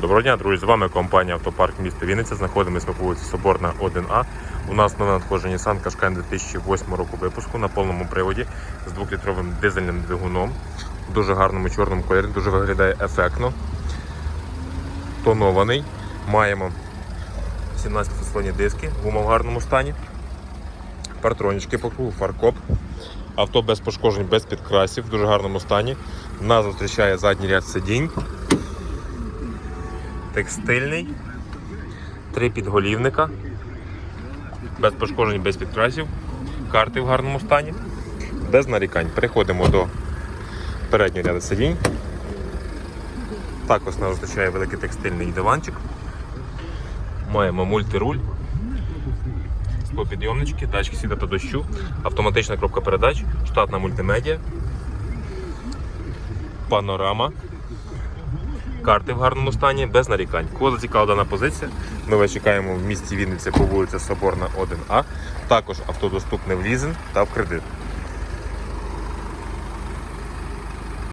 Доброго дня, друзі! З вами компанія Автопарк міста Вінниця. Знаходимося на вулиці Соборна 1А. У нас на надходженні Сан Кашкайн 2008 року випуску на повному приводі з 2-літровим дизельним двигуном в дуже гарному чорному кольорі, дуже виглядає ефектно. Тонований. Маємо 17 фасонні диски, гума в гарному стані. Партронічки по кругу, фаркоп. Авто без пошкоджень, без підкрасів, в дуже гарному стані. Нас зустрічає задній ряд сидінь текстильний, три підголівника, без пошкоджень, без підкрасів, карти в гарному стані, без нарікань. Переходимо до переднього ряду сидінь. Також нас зустрічає великий текстильний диванчик. Маємо мультируль, склопідйомнички, датчики світла та дощу, автоматична кропка передач, штатна мультимедіа, панорама. Карти в гарному стані, без нарікань. Кого зацікавила дана позиція, ми вас чекаємо в місті Вінниця по вулиці Соборна 1А. Також авто доступне в лізинг та в кредит.